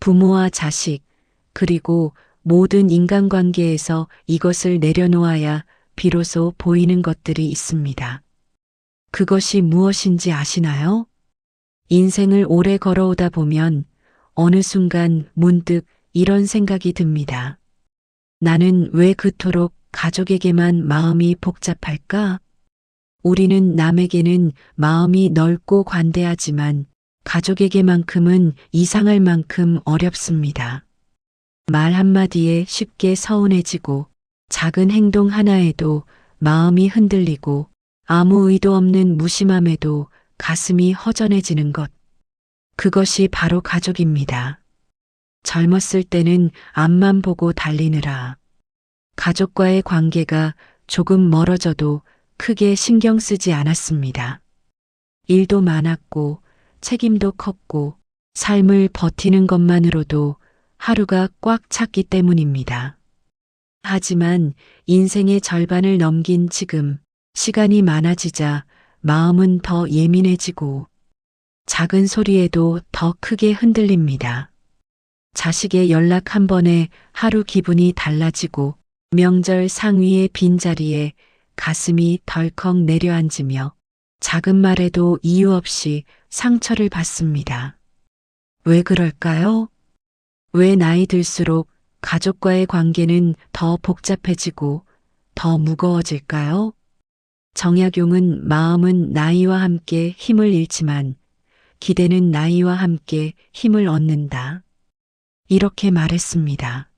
부모와 자식, 그리고 모든 인간관계에서 이것을 내려놓아야 비로소 보이는 것들이 있습니다. 그것이 무엇인지 아시나요? 인생을 오래 걸어오다 보면 어느 순간 문득 이런 생각이 듭니다. 나는 왜 그토록 가족에게만 마음이 복잡할까? 우리는 남에게는 마음이 넓고 관대하지만 가족에게만큼은 이상할 만큼 어렵습니다. 말 한마디에 쉽게 서운해지고 작은 행동 하나에도 마음이 흔들리고 아무 의도 없는 무심함에도 가슴이 허전해지는 것. 그것이 바로 가족입니다. 젊었을 때는 앞만 보고 달리느라 가족과의 관계가 조금 멀어져도 크게 신경 쓰지 않았습니다. 일도 많았고 책임도 컸고 삶을 버티는 것만으로도 하루가 꽉 찼기 때문입니다. 하지만 인생의 절반을 넘긴 지금 시간이 많아지자 마음은 더 예민해지고 작은 소리에도 더 크게 흔들립니다. 자식의 연락 한 번에 하루 기분이 달라지고 명절 상위의 빈자리에 가슴이 덜컥 내려앉으며 작은 말에도 이유 없이 상처를 받습니다. 왜 그럴까요? 왜 나이 들수록 가족과의 관계는 더 복잡해지고 더 무거워질까요? 정약용은 마음은 나이와 함께 힘을 잃지만 기대는 나이와 함께 힘을 얻는다. 이렇게 말했습니다.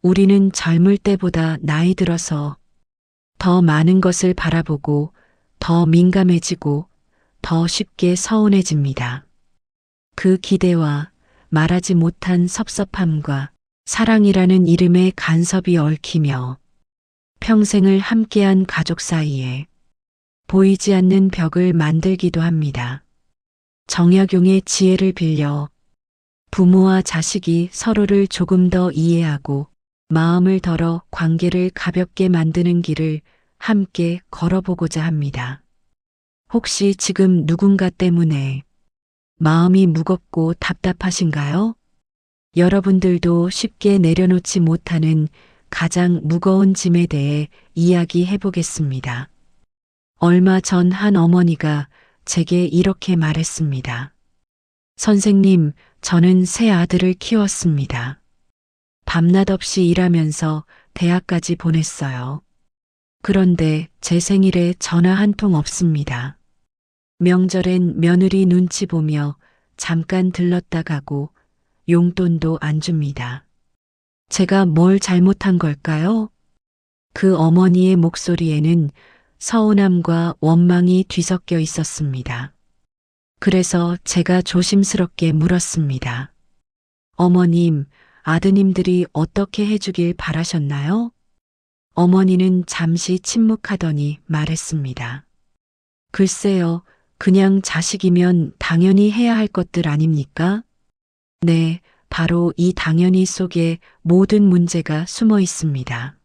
우리는 젊을 때보다 나이 들어서 더 많은 것을 바라보고 더 민감해지고 더 쉽게 서운해집니다. 그 기대와 말하지 못한 섭섭함과 사랑이라는 이름의 간섭이 얽히며 평생을 함께한 가족 사이에 보이지 않는 벽을 만들기도 합니다. 정약용의 지혜를 빌려 부모와 자식이 서로를 조금 더 이해하고 마음을 덜어 관계를 가볍게 만드는 길을 함께 걸어보고자 합니다. 혹시 지금 누군가 때문에 마음이 무겁고 답답하신가요? 여러분들도 쉽게 내려놓지 못하는 가장 무거운 짐에 대해 이야기해 보겠습니다. 얼마 전 한 어머니가 제게 이렇게 말했습니다. 선생님, 저는 새 아들을 키웠습니다. 밤낮 없이 일하면서 대학까지 보냈어요. 그런데 제 생일에 전화 한 통 없습니다. 명절엔 며느리 눈치 보며 잠깐 들렀다 가고 용돈도 안 줍니다. 제가 뭘 잘못한 걸까요? 그 어머니의 목소리에는 서운함과 원망이 뒤섞여 있었습니다. 그래서 제가 조심스럽게 물었습니다. 어머님, 아드님들이 어떻게 해주길 바라셨나요? 어머니는 잠시 침묵하더니 말했습니다. 글쎄요, 그냥 자식이면 당연히 해야 할 것들 아닙니까? 네, 바로 이 당연히 속에 모든 문제가 숨어 있습니다.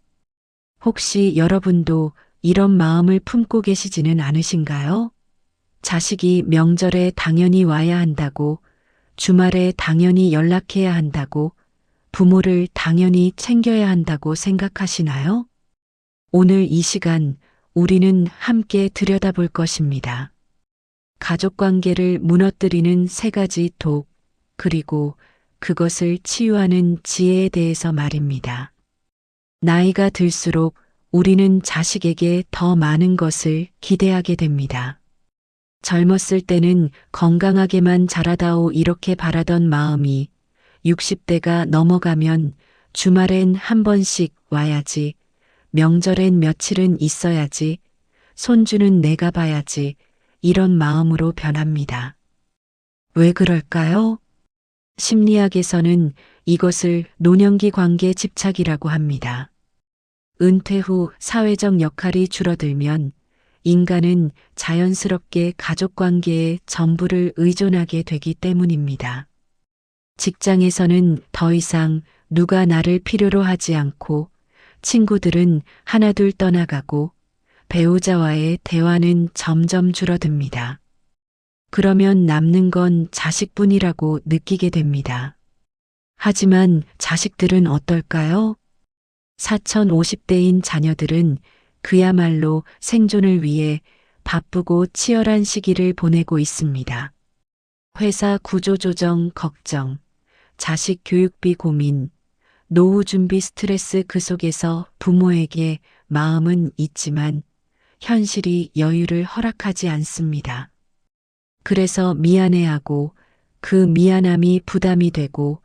혹시 여러분도 이런 마음을 품고 계시지는 않으신가요? 자식이 명절에 당연히 와야 한다고, 주말에 당연히 연락해야 한다고, 부모를 당연히 챙겨야 한다고 생각하시나요? 오늘 이 시간 우리는 함께 들여다볼 것입니다. 가족 관계를 무너뜨리는 세 가지 독, 그리고 그것을 치유하는 지혜에 대해서 말입니다. 나이가 들수록 우리는 자식에게 더 많은 것을 기대하게 됩니다. 젊었을 때는 건강하게만 자라다오 이렇게 바라던 마음이 60대가 넘어가면 주말엔 한 번씩 와야지, 명절엔 며칠은 있어야지, 손주는 내가 봐야지, 이런 마음으로 변합니다. 왜 그럴까요? 심리학에서는 이것을 노년기 관계 집착이라고 합니다. 은퇴 후 사회적 역할이 줄어들면 인간은 자연스럽게 가족 관계에 전부를 의존하게 되기 때문입니다. 직장에서는 더 이상 누가 나를 필요로 하지 않고 친구들은 하나둘 떠나가고 배우자와의 대화는 점점 줄어듭니다. 그러면 남는 건 자식뿐이라고 느끼게 됩니다. 하지만 자식들은 어떨까요? 4,050대인 자녀들은 그야말로 생존을 위해 바쁘고 치열한 시기를 보내고 있습니다. 회사 구조조정 걱정, 자식 교육비 고민, 노후 준비 스트레스 그 속에서 부모에게 마음은 있지만 현실이 여유를 허락하지 않습니다. 그래서 미안해하고 그 미안함이 부담이 되고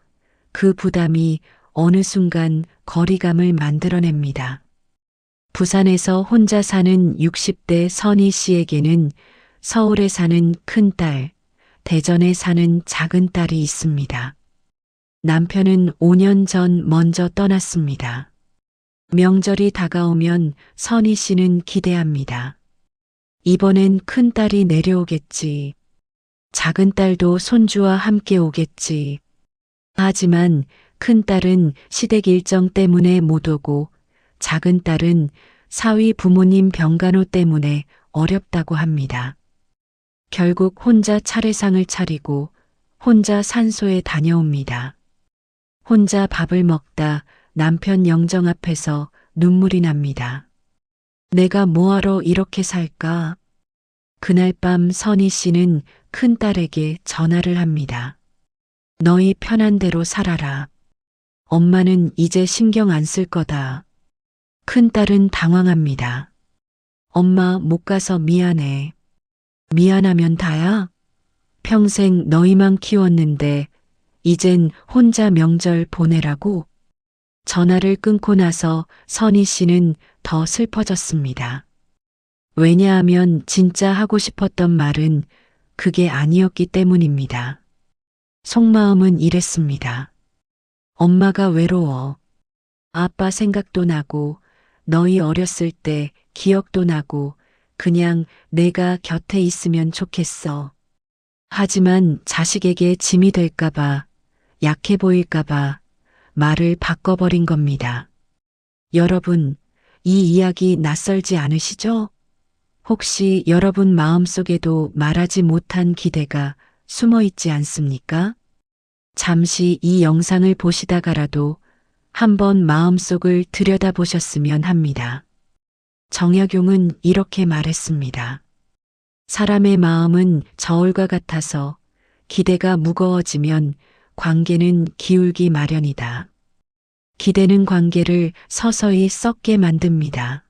그 부담이 어느 순간 거리감을 만들어냅니다. 부산에서 혼자 사는 60대 선희 씨에게는 서울에 사는 큰 딸, 대전에 사는 작은 딸이 있습니다. 남편은 5년 전 먼저 떠났습니다. 명절이 다가오면 선희 씨는 기대합니다. 이번엔 큰 딸이 내려오겠지. 작은 딸도 손주와 함께 오겠지. 하지만 큰 딸은 시댁 일정 때문에 못 오고 작은 딸은 사위 부모님 병간호 때문에 어렵다고 합니다. 결국 혼자 차례상을 차리고 혼자 산소에 다녀옵니다. 혼자 밥을 먹다 남편 영정 앞에서 눈물이 납니다. 내가 뭐하러 이렇게 살까? 그날 밤 선희 씨는 큰딸에게 전화를 합니다. 너희 편한 대로 살아라. 엄마는 이제 신경 안 쓸 거다. 큰딸은 당황합니다. 엄마 못 가서 미안해. 미안하면 다야? 평생 너희만 키웠는데 이젠 혼자 명절 보내라고? 전화를 끊고 나서 선희 씨는 더 슬퍼졌습니다. 왜냐하면 진짜 하고 싶었던 말은 그게 아니었기 때문입니다. 속마음은 이랬습니다. 엄마가 외로워. 아빠 생각도 나고 너희 어렸을 때 기억도 나고 그냥 내가 곁에 있으면 좋겠어. 하지만 자식에게 짐이 될까봐, 약해 보일까봐 말을 바꿔버린 겁니다. 여러분, 이 이야기 낯설지 않으시죠? 혹시 여러분 마음속에도 말하지 못한 기대가 숨어 있지 않습니까? 잠시 이 영상을 보시다가라도 한번 마음속을 들여다보셨으면 합니다. 정약용은 이렇게 말했습니다. 사람의 마음은 저울과 같아서 기대가 무거워지면 관계는 기울기 마련이다. 기대는 관계를 서서히 썩게 만듭니다.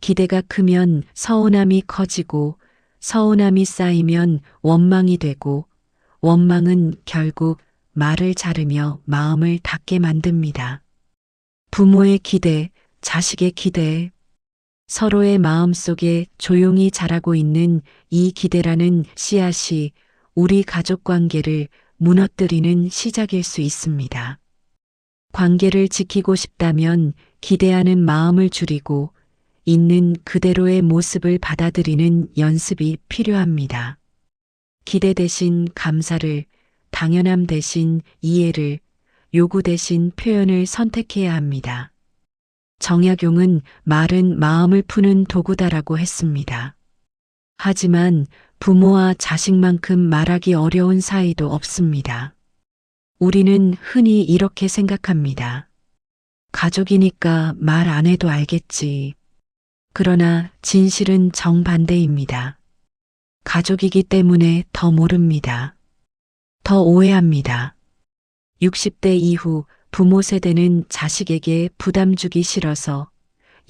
기대가 크면 서운함이 커지고 서운함이 쌓이면 원망이 되고 원망은 결국 말을 자르며 마음을 닫게 만듭니다. 부모의 기대, 자식의 기대, 서로의 마음 속에 조용히 자라고 있는 이 기대라는 씨앗이 우리 가족 관계를 무너뜨리는 시작일 수 있습니다. 관계를 지키고 싶다면 기대하는 마음을 줄이고 있는 그대로의 모습을 받아들이는 연습이 필요합니다. 기대 대신 감사를, 당연함 대신 이해를, 요구 대신 표현을 선택해야 합니다. 정약용은 말은 마음을 푸는 도구다라고 했습니다. 하지만 부모와 자식만큼 말하기 어려운 사이도 없습니다. 우리는 흔히 이렇게 생각합니다. 가족이니까 말 안 해도 알겠지. 그러나 진실은 정반대입니다. 가족이기 때문에 더 모릅니다. 더 오해합니다. 60대 이후 부모 세대는 자식에게 부담 주기 싫어서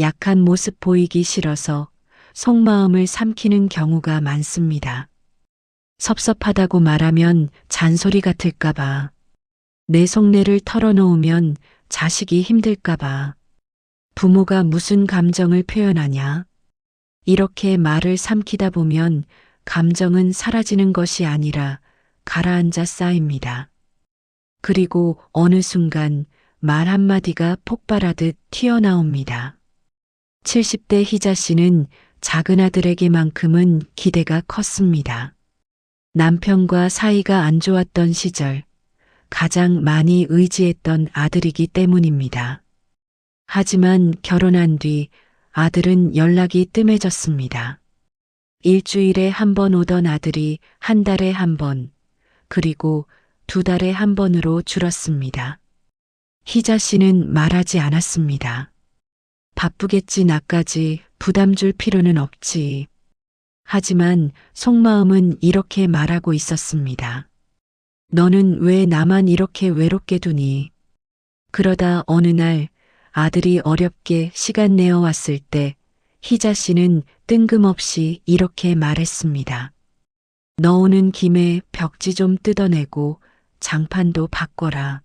약한 모습 보이기 싫어서 속마음을 삼키는 경우가 많습니다. 섭섭하다고 말하면 잔소리 같을까봐, 내 속내를 털어놓으면 자식이 힘들까봐, 부모가 무슨 감정을 표현하냐? 이렇게 말을 삼키다 보면 감정은 사라지는 것이 아니라 가라앉아 쌓입니다. 그리고 어느 순간 말 한마디가 폭발하듯 튀어나옵니다. 70대 희자 씨는 작은 아들에게만큼은 기대가 컸습니다. 남편과 사이가 안 좋았던 시절 가장 많이 의지했던 아들이기 때문입니다. 하지만 결혼한 뒤 아들은 연락이 뜸해졌습니다. 일주일에 한 번 오던 아들이 한 달에 한 번, 그리고 두 달에 한 번으로 줄었습니다. 희자 씨는 말하지 않았습니다. 바쁘겠지 나까지 부담 줄 필요는 없지. 하지만 속마음은 이렇게 말하고 있었습니다. 너는 왜 나만 이렇게 외롭게 두니? 그러다 어느 날 아들이 어렵게 시간 내어 왔을 때 희자 씨는 뜬금없이 이렇게 말했습니다. 너 오는 김에 벽지 좀 뜯어내고 장판도 바꿔라.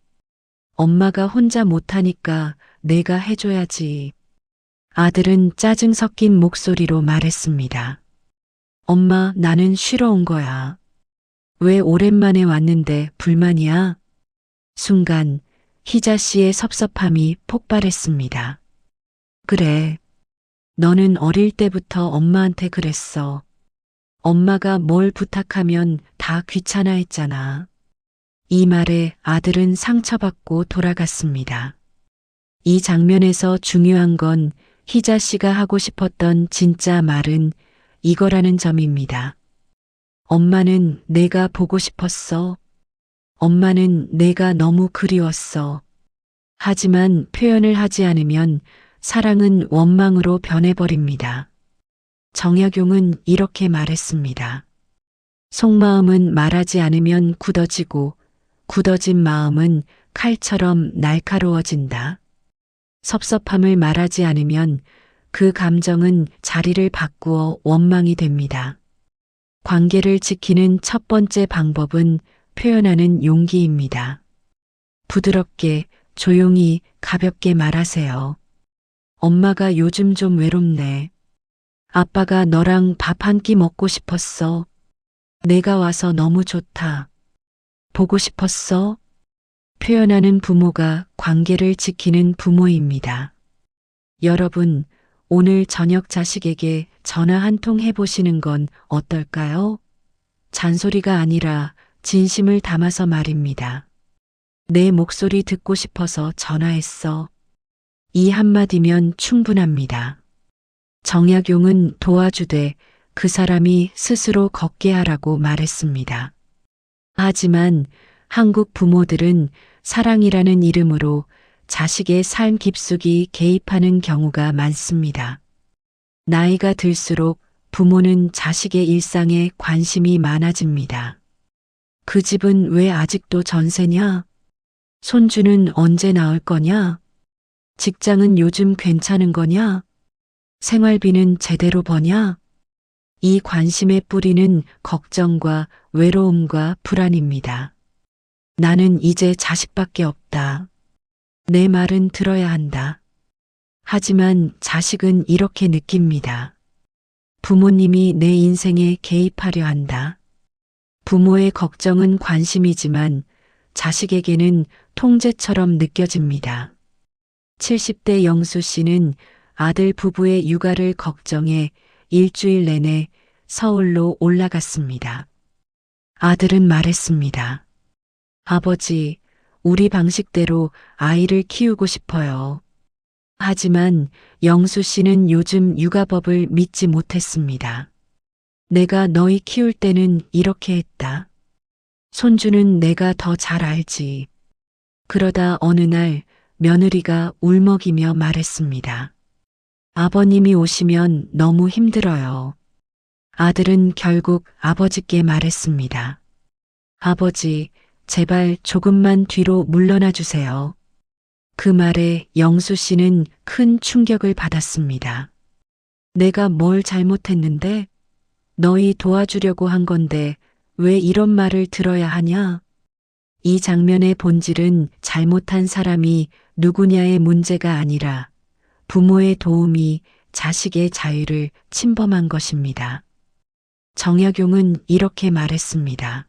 엄마가 혼자 못하니까 내가 해줘야지. 아들은 짜증 섞인 목소리로 말했습니다. 엄마, 나는 쉬러 온 거야. 왜 오랜만에 왔는데 불만이야? 순간 희자 씨의 섭섭함이 폭발했습니다. 그래. 너는 어릴 때부터 엄마한테 그랬어. 엄마가 뭘 부탁하면 다 귀찮아 했잖아. 이 말에 아들은 상처받고 돌아갔습니다. 이 장면에서 중요한 건 희자 씨가 하고 싶었던 진짜 말은 이거라는 점입니다. 엄마는 내가 보고 싶었어. 엄마는 내가 너무 그리웠어. 하지만 표현을 하지 않으면 사랑은 원망으로 변해버립니다. 정약용은 이렇게 말했습니다. 속마음은 말하지 않으면 굳어지고 굳어진 마음은 칼처럼 날카로워진다. 섭섭함을 말하지 않으면 그 감정은 자리를 바꾸어 원망이 됩니다. 관계를 지키는 첫 번째 방법은 표현하는 용기입니다. 부드럽게, 조용히, 가볍게 말하세요. 엄마가 요즘 좀 외롭네. 아빠가 너랑 밥 한 끼 먹고 싶었어. 내가 와서 너무 좋다. 보고 싶었어? 표현하는 부모가 관계를 지키는 부모입니다. 여러분, 오늘 저녁 자식에게 전화 한 통 해보시는 건 어떨까요? 잔소리가 아니라 진심을 담아서 말입니다. 내 목소리 듣고 싶어서 전화했어. 이 한마디면 충분합니다. 정약용은 도와주되 그 사람이 스스로 걷게 하라고 말했습니다. 하지만 한국 부모들은 사랑이라는 이름으로 자식의 삶 깊숙이 개입하는 경우가 많습니다. 나이가 들수록 부모는 자식의 일상에 관심이 많아집니다. 그 집은 왜 아직도 전세냐? 손주는 언제 나올 거냐? 직장은 요즘 괜찮은 거냐? 생활비는 제대로 버냐? 이 관심의 뿌리는 걱정과 외로움과 불안입니다. 나는 이제 자식밖에 없다. 내 말은 들어야 한다. 하지만 자식은 이렇게 느낍니다. 부모님이 내 인생에 개입하려 한다. 부모의 걱정은 관심이지만 자식에게는 통제처럼 느껴집니다. 70대 영수 씨는 아들 부부의 육아를 걱정해 일주일 내내 서울로 올라갔습니다. 아들은 말했습니다. 아버지, 우리 방식대로 아이를 키우고 싶어요. 하지만 영수 씨는 요즘 육아법을 믿지 못했습니다. 내가 너희 키울 때는 이렇게 했다. 손주는 내가 더 잘 알지. 그러다 어느 날 며느리가 울먹이며 말했습니다. 아버님이 오시면 너무 힘들어요. 아들은 결국 아버지께 말했습니다. 아버지, 제발 조금만 뒤로 물러나 주세요. 그 말에 영수 씨는 큰 충격을 받았습니다. 내가 뭘 잘못했는데? 너희 도와주려고 한 건데 왜 이런 말을 들어야 하냐? 이 장면의 본질은 잘못한 사람이 누구냐의 문제가 아니라 부모의 도움이 자식의 자유를 침범한 것입니다. 정약용은 이렇게 말했습니다.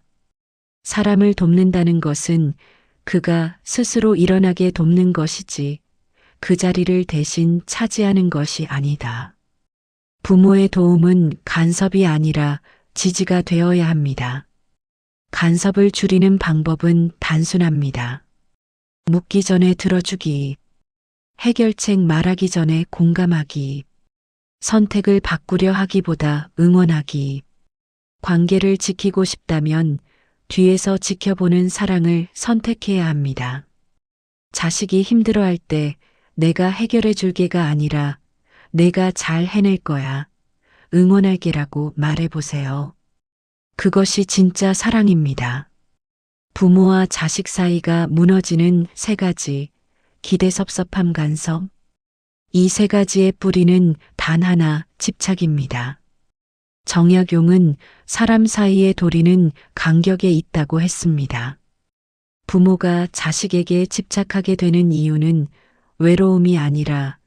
사람을 돕는다는 것은 그가 스스로 일어나게 돕는 것이지 그 자리를 대신 차지하는 것이 아니다. 부모의 도움은 간섭이 아니라 지지가 되어야 합니다. 간섭을 줄이는 방법은 단순합니다. 묻기 전에 들어주기, 해결책 말하기 전에 공감하기, 선택을 바꾸려 하기보다 응원하기, 관계를 지키고 싶다면 뒤에서 지켜보는 사랑을 선택해야 합니다. 자식이 힘들어할 때 내가 해결해 줄게가 아니라 내가 잘 해낼 거야. 응원할게라고 말해보세요. 그것이 진짜 사랑입니다. 부모와 자식 사이가 무너지는 세 가지 기대 섭섭함 간섭. 이 세 가지의 뿌리는 단 하나 집착입니다. 정약용은 사람 사이의 도리는 간격에 있다고 했습니다. 부모가 자식에게 집착하게 되는 이유는 외로움이 아니라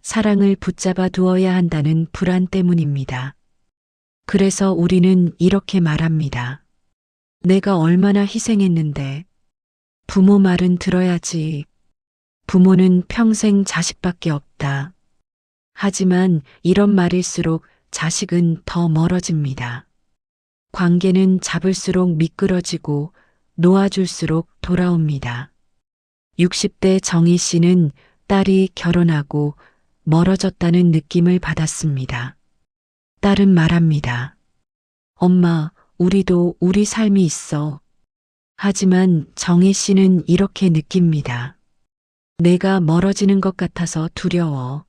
사랑을 붙잡아 두어야 한다는 불안 때문입니다. 그래서 우리는 이렇게 말합니다. 내가 얼마나 희생했는데 부모 말은 들어야지. 부모는 평생 자식밖에 없다. 하지만 이런 말일수록 자식은 더 멀어집니다. 관계는 잡을수록 미끄러지고 놓아줄수록 돌아옵니다. 60대 정희 씨는 딸이 결혼하고 멀어졌다는 느낌을 받았습니다. 딸은 말합니다. 엄마, 우리도 우리 삶이 있어. 하지만 정희 씨는 이렇게 느낍니다. 내가 멀어지는 것 같아서 두려워.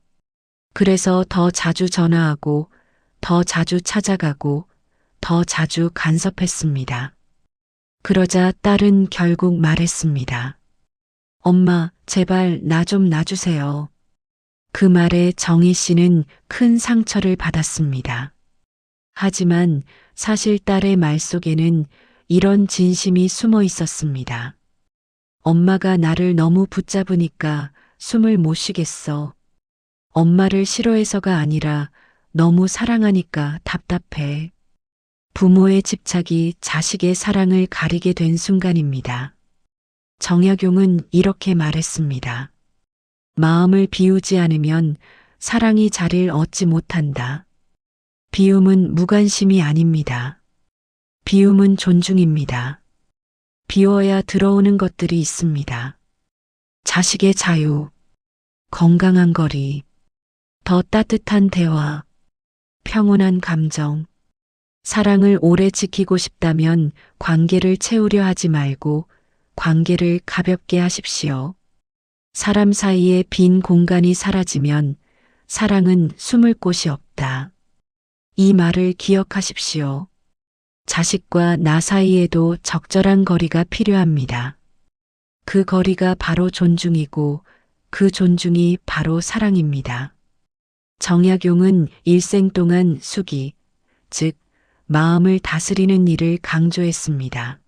그래서 더 자주 전화하고, 더 자주 찾아가고, 더 자주 간섭했습니다. 그러자 딸은 결국 말했습니다. 엄마, 제발 나 좀 놔주세요. 그 말에 정희 씨는 큰 상처를 받았습니다. 하지만 사실 딸의 말 속에는 이런 진심이 숨어 있었습니다. 엄마가 나를 너무 붙잡으니까 숨을 못 쉬겠어. 엄마를 싫어해서가 아니라 너무 사랑하니까 답답해. 부모의 집착이 자식의 사랑을 가리게 된 순간입니다. 정약용은 이렇게 말했습니다. 마음을 비우지 않으면 사랑이 자리를 얻지 못한다. 비움은 무관심이 아닙니다. 비움은 존중입니다. 비워야 들어오는 것들이 있습니다. 자식의 자유, 건강한 거리, 더 따뜻한 대화, 평온한 감정, 사랑을 오래 지키고 싶다면 관계를 채우려 하지 말고 관계를 가볍게 하십시오. 사람 사이에 빈 공간이 사라지면 사랑은 숨을 곳이 없다. 이 말을 기억하십시오. 자식과 나 사이에도 적절한 거리가 필요합니다. 그 거리가 바로 존중이고 그 존중이 바로 사랑입니다. 정약용은 일생 동안 수기, 즉, 마음을 다스리는 일을 강조했습니다.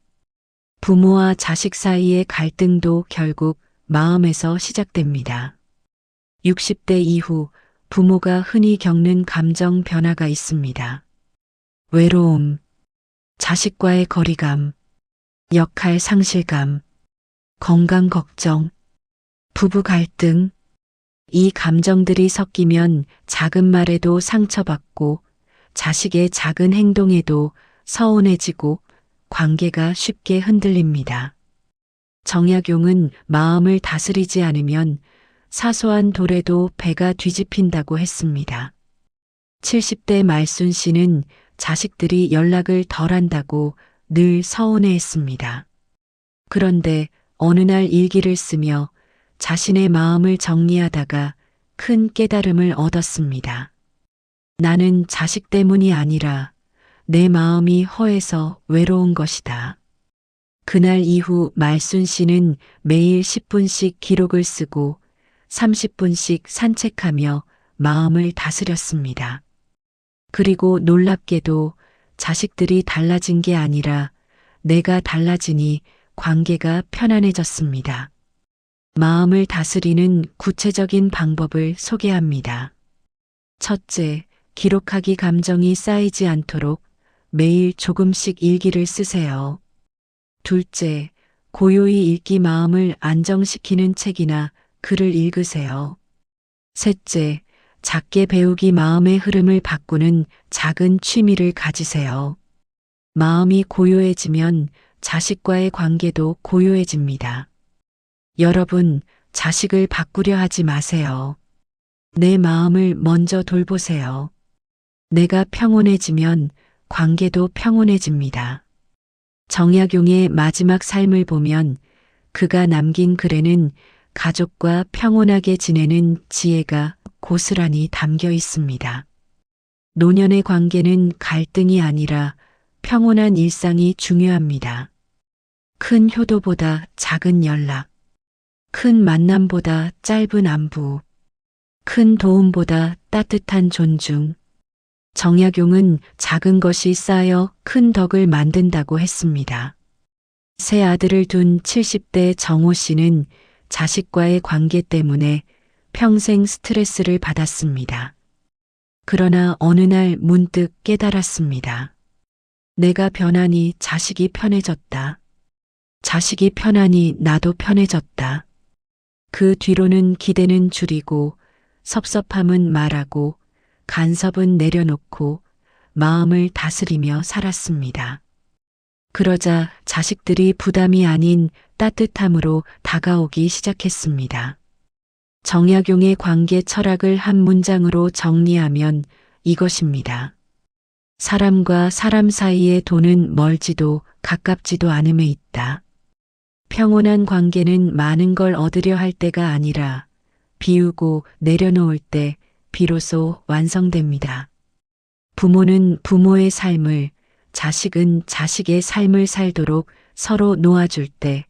부모와 자식 사이의 갈등도 결국 마음에서 시작됩니다. 60대 이후 부모가 흔히 겪는 감정 변화가 있습니다. 외로움, 자식과의 거리감, 역할 상실감, 건강 걱정, 부부 갈등, 이 감정들이 섞이면 작은 말에도 상처받고 자식의 작은 행동에도 서운해지고 관계가 쉽게 흔들립니다. 정약용은 마음을 다스리지 않으면 사소한 돌에도 배가 뒤집힌다고 했습니다. 70대 말순 씨는 자식들이 연락을 덜 한다고 늘 서운해 했습니다. 그런데 어느 날 일기를 쓰며 자신의 마음을 정리하다가 큰 깨달음을 얻었습니다. 나는 자식 때문이 아니라 내 마음이 허해서 외로운 것이다. 그날 이후 말순 씨는 매일 10분씩 기록을 쓰고 30분씩 산책하며 마음을 다스렸습니다. 그리고 놀랍게도 자식들이 달라진 게 아니라 내가 달라지니 관계가 편안해졌습니다. 마음을 다스리는 구체적인 방법을 소개합니다. 첫째, 기록하기 감정이 쌓이지 않도록 매일 조금씩 일기를 쓰세요. 둘째, 고요히 읽기 마음을 안정시키는 책이나 글을 읽으세요. 셋째, 작게 배우기 마음의 흐름을 바꾸는 작은 취미를 가지세요. 마음이 고요해지면 자식과의 관계도 고요해집니다. 여러분, 자식을 바꾸려 하지 마세요. 내 마음을 먼저 돌보세요. 내가 평온해지면 관계도 평온해집니다. 정약용의 마지막 삶을 보면 그가 남긴 글에는 가족과 평온하게 지내는 지혜가 고스란히 담겨 있습니다. 노년의 관계는 갈등이 아니라 평온한 일상이 중요합니다. 큰 효도보다 작은 연락, 큰 만남보다 짧은 안부, 큰 도움보다 따뜻한 존중. 정약용은 작은 것이 쌓여 큰 덕을 만든다고 했습니다. 세 아들을 둔 70대 정호 씨는 자식과의 관계 때문에 평생 스트레스를 받았습니다. 그러나 어느 날 문득 깨달았습니다. 내가 변하니 자식이 편해졌다. 자식이 편하니 나도 편해졌다. 그 뒤로는 기대는 줄이고 섭섭함은 말하고 간섭은 내려놓고 마음을 다스리며 살았습니다. 그러자 자식들이 부담이 아닌 따뜻함으로 다가오기 시작했습니다. 정약용의 관계 철학을 한 문장으로 정리하면 이것입니다. 사람과 사람 사이의 돈은 멀지도 가깝지도 않음에 있다. 평온한 관계는 많은 걸 얻으려 할 때가 아니라 비우고 내려놓을 때 비로소 완성됩니다. 부모는 부모의 삶을, 자식은 자식의 삶을 살도록 서로 놓아줄 때,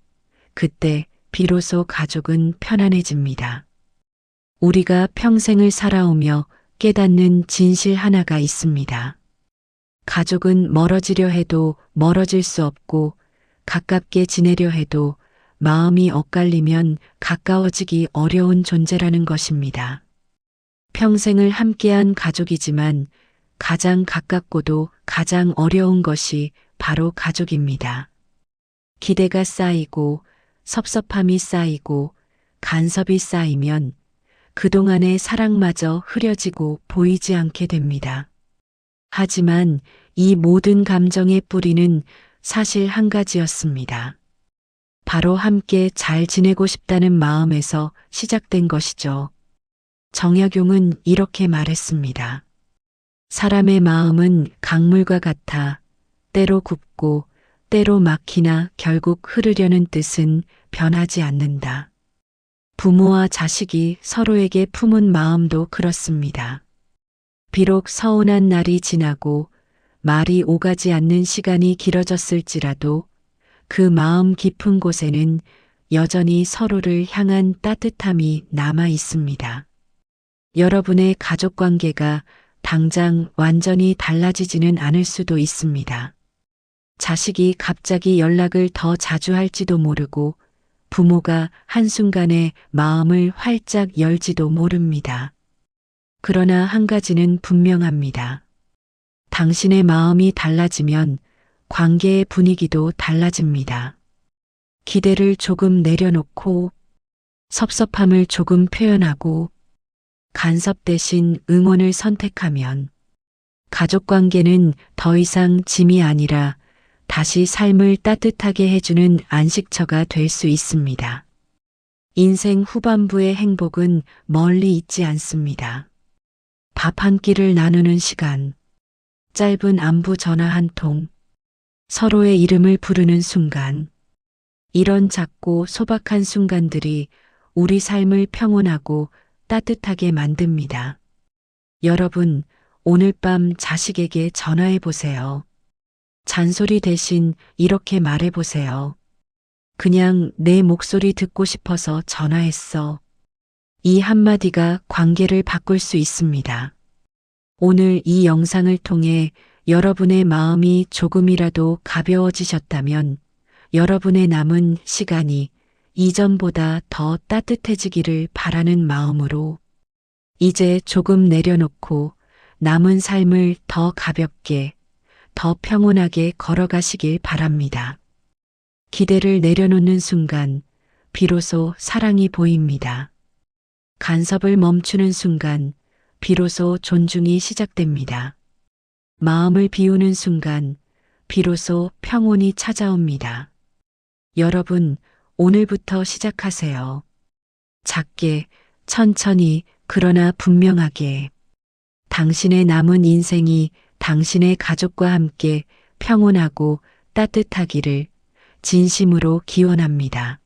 그때 비로소 가족은 편안해집니다. 우리가 평생을 살아오며 깨닫는 진실 하나가 있습니다. 가족은 멀어지려 해도 멀어질 수 없고 가깝게 지내려 해도 마음이 엇갈리면 가까워지기 어려운 존재라는 것입니다. 평생을 함께한 가족이지만 가장 가깝고도 가장 어려운 것이 바로 가족입니다. 기대가 쌓이고 섭섭함이 쌓이고 간섭이 쌓이면 그동안의 사랑마저 흐려지고 보이지 않게 됩니다. 하지만 이 모든 감정의 뿌리는 사실 한 가지였습니다. 바로 함께 잘 지내고 싶다는 마음에서 시작된 것이죠. 정약용은 이렇게 말했습니다. 사람의 마음은 강물과 같아 때로 굽고 때로 막히나 결국 흐르려는 뜻은 변하지 않는다. 부모와 자식이 서로에게 품은 마음도 그렇습니다. 비록 서운한 날이 지나고 말이 오가지 않는 시간이 길어졌을지라도 그 마음 깊은 곳에는 여전히 서로를 향한 따뜻함이 남아 있습니다. 여러분의 가족 관계가 당장 완전히 달라지지는 않을 수도 있습니다. 자식이 갑자기 연락을 더 자주 할지도 모르고 부모가 한순간에 마음을 활짝 열지도 모릅니다. 그러나 한 가지는 분명합니다. 당신의 마음이 달라지면 관계의 분위기도 달라집니다. 기대를 조금 내려놓고 섭섭함을 조금 표현하고 간섭 대신 응원을 선택하면 가족 관계는 더 이상 짐이 아니라 다시 삶을 따뜻하게 해주는 안식처가 될 수 있습니다. 인생 후반부의 행복은 멀리 있지 않습니다. 밥 한 끼를 나누는 시간, 짧은 안부 전화 한 통, 서로의 이름을 부르는 순간, 이런 작고 소박한 순간들이 우리 삶을 평온하고 따뜻하게 만듭니다. 여러분, 오늘 밤 자식에게 전화해 보세요. 잔소리 대신 이렇게 말해 보세요. 그냥 내 목소리 듣고 싶어서 전화했어. 이 한마디가 관계를 바꿀 수 있습니다. 오늘 이 영상을 통해 여러분의 마음이 조금이라도 가벼워지셨다면 여러분의 남은 시간이 이전보다 더 따뜻해지기를 바라는 마음으로 이제 조금 내려놓고 남은 삶을 더 가볍게, 더 평온하게 걸어가시길 바랍니다. 기대를 내려놓는 순간 비로소 사랑이 보입니다. 간섭을 멈추는 순간 비로소 존중이 시작됩니다. 마음을 비우는 순간 비로소 평온이 찾아옵니다. 여러분, 오늘부터 시작하세요. 작게, 천천히, 그러나 분명하게. 당신의 남은 인생이 당신의 가족과 함께 평온하고 따뜻하기를 진심으로 기원합니다.